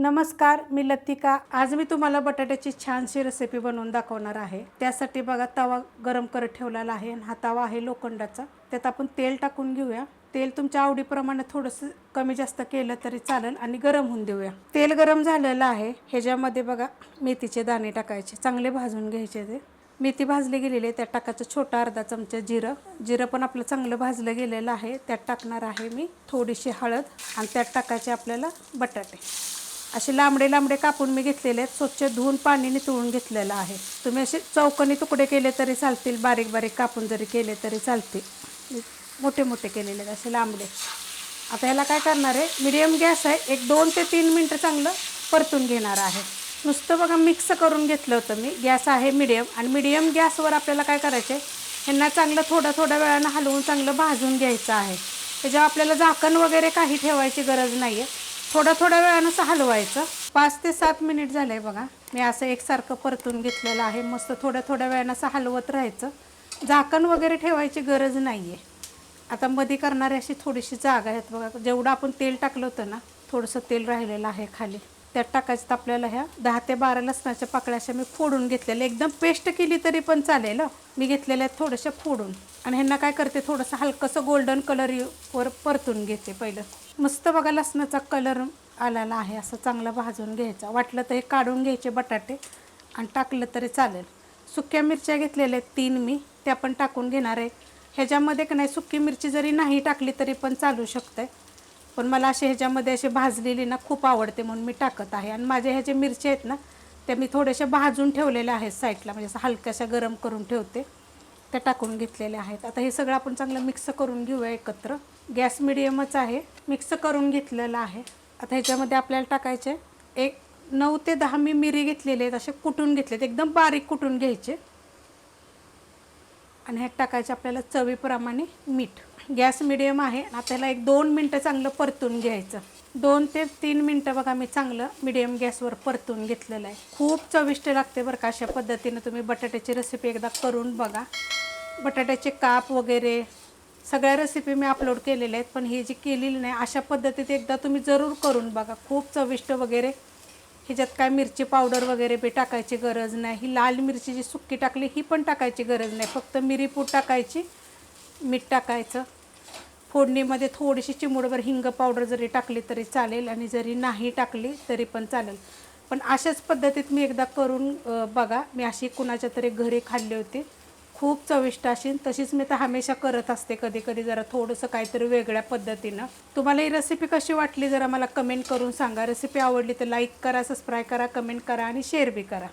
नमस्कार मी लतिका. आज मी तुम्हाला बटाट्याची छानशी रेसिपी बनवून दाखवणार आहे. त्यासाठी बघा तवा गरम करत ठेवलेला आहे आणि हा तवा आहे लोखंडाचा. त्यात आपण तेल टाकून घेऊया. तेल तुमच्या आवडीप्रमाणे थोडंसं कमी जास्त केलं तरी चालेल आणि गरम होऊन देऊया. तेल गरम झालेलं आहे. ह्याच्यामध्ये बघा मेथीचे दाणे टाकायचे. चांगले भाजून घ्यायचे ते. मेथी भाजली गेलेली आहे. त्यात टाकायचं छोटा अर्धा चमचा जिरं. जिरं पण आपलं चांगलं भाजलं गेलेलं आहे. त्यात टाकणार आहे मी थोडीशी हळद आणि त्यात टाकायचे आपल्याला बटाटे. असे लांबडे लांबडे कापून मी घेतलेले आहेत. स्वच्छ धुवून पाणी नितळून घेतलेलं आहे. तुम्ही असे चौकनी तुकडे केले तरी चालतील. बारीक बारीक कापून जरी केले तरी चालतील. मोठे मोठे केलेले आहेत असे लांबडे. आता ह्याला काय करणार आहे? मिडियम गॅस आहे. एक दोन ते तीन मिनटं चांगलं परतून घेणार आहे. नुसतं बघा मिक्स करून घेतलं होतं मी. गॅस आहे मिडियम आणि मिडियम गॅसवर आपल्याला काय करायचं आहे ह्यांना चांगलं थोड्या थोड्या वेळानं हलवून चांगलं भाजून घ्यायचं आहे. त्याच्यावर आपल्याला झाकण वगैरे काही ठेवायची गरज नाही आहे थोड्या थोड्या वेळानं असं हलवायचं. पाच ते सात मिनिट झालं आहे बघा. मी असं एकसारखं परतून घेतलेलं आहे. मस्त थोड्या थोड्या वेळानं असं हलवत राहायचं. झाकण वगैरे ठेवायची गरज नाही आहे आता मध्ये करणारी अशी थोडीशी जागा आहेत बघा. जेवढं आपण तेल टाकलं होतं ना थोडंसं तेल राहिलेलं आहे खाली. त्यात टाकायचं तर आपल्याला ह्या दहा ते बारा लसणाच्या पाकळ्या अशा मी फोडून घेतलेल्या. एकदम पेस्ट केली तरी पण चालेल मी घेतलेल्या आहेत थोड्याशा फोडून. आणि ह्यांना काय करते थोडंसं हलकंसं गोल्डन कलर वर परतून घेते पहिलं. मस्त बघा लसणाचा कलर आलेला आहे. असं चांगला भाजून घ्यायचा. वाटलं तर हे काढून घ्यायचे बटाटे आणि टाकलं तरी चालेल. सुक्या मिरच्या घेतलेल्या आहेत तीन मी. त्या पण टाकून घेणार आहे. ह्याच्यामध्ये का नाही सुकी मिरची जरी नाही टाकली तरी पण चालू शकते पण मला असे ह्याच्यामध्ये असे भाजलेली ना खूप आवडते म्हणून मी टाकत आहे. आणि माझ्या ह्या जे मिरच्या आहेत ना त्या मी थोड्याशा भाजून ठेवलेल्या आहेत साईडला म्हणजे असं हलक्याशा गरम करून ठेवते. त्या टाकून घेतलेल्या आहेत. आता हे सगळं आपण चांगलं मिक्स करून घेऊया एकत्र. गॅस मिडियमच आहे. मिक्स करून घेतलेलं आहे. आता ह्याच्यामध्ये आपल्याला टाकायचे एक नऊ ते दहा मी मिरी घेतलेले आहेत. असे कुटून घेतलेत एकदम बारीक कुटून घ्यायचे. आणि ह्यात टाकायचं आपल्याला चवीप्रमाणे मीठ. गॅस मिडियम आहे. आता ह्याला एक दोन मिनटं चांगलं परतून घ्यायचं. दोन ते तीन मिनटं बघा मी चांगलं मिडियम गॅसवर परतून घेतलेलं आहे. खूप चविष्ट लागते बरं का अशा पद्धतीनं तुम्ही बटाट्याची रेसिपी एकदा करून बघा. बटाट्याचे काप वगैरे सगळ्या रेसिपी मी अपलोड केलेल्या आहेत पण ही जी केलेली नाही अशा पद्धतीत एकदा तुम्ही जरूर करून बघा. खूप चविष्ट वगैरे. ह्याच्यात काय मिरची पावडर वगैरे बी टाकायची गरज नाही. ही लाल मिरची जी सुक्की टाकली ही पण टाकायची गरज नाही. फक्त मिरीपूड टाकायची मीठ टाकायचं. फोडणीमध्ये थोडीशी चिमुडभर हिंग पावडर जरी टाकली तरी चालेल आणि जरी नाही टाकली तरी पण चालेल. पण अशाच पद्धतीत मी एकदा करून बघा. मी अशी कुणाच्या तरी घरी खाल्ली होती. खूप चविष्ट अशी तशीच मी तर हमेशा करत असते कधी कधी जरा थोडंसं काहीतरी वेगळ्या पद्धतीनं. तुम्हाला ही रेसिपी कशी वाटली? जरा मला कमेंट करून सांगा. रेसिपी आवडली तर लाईक करा सबस्क्राईब करा कमेंट करा आणि शेअर बी करा.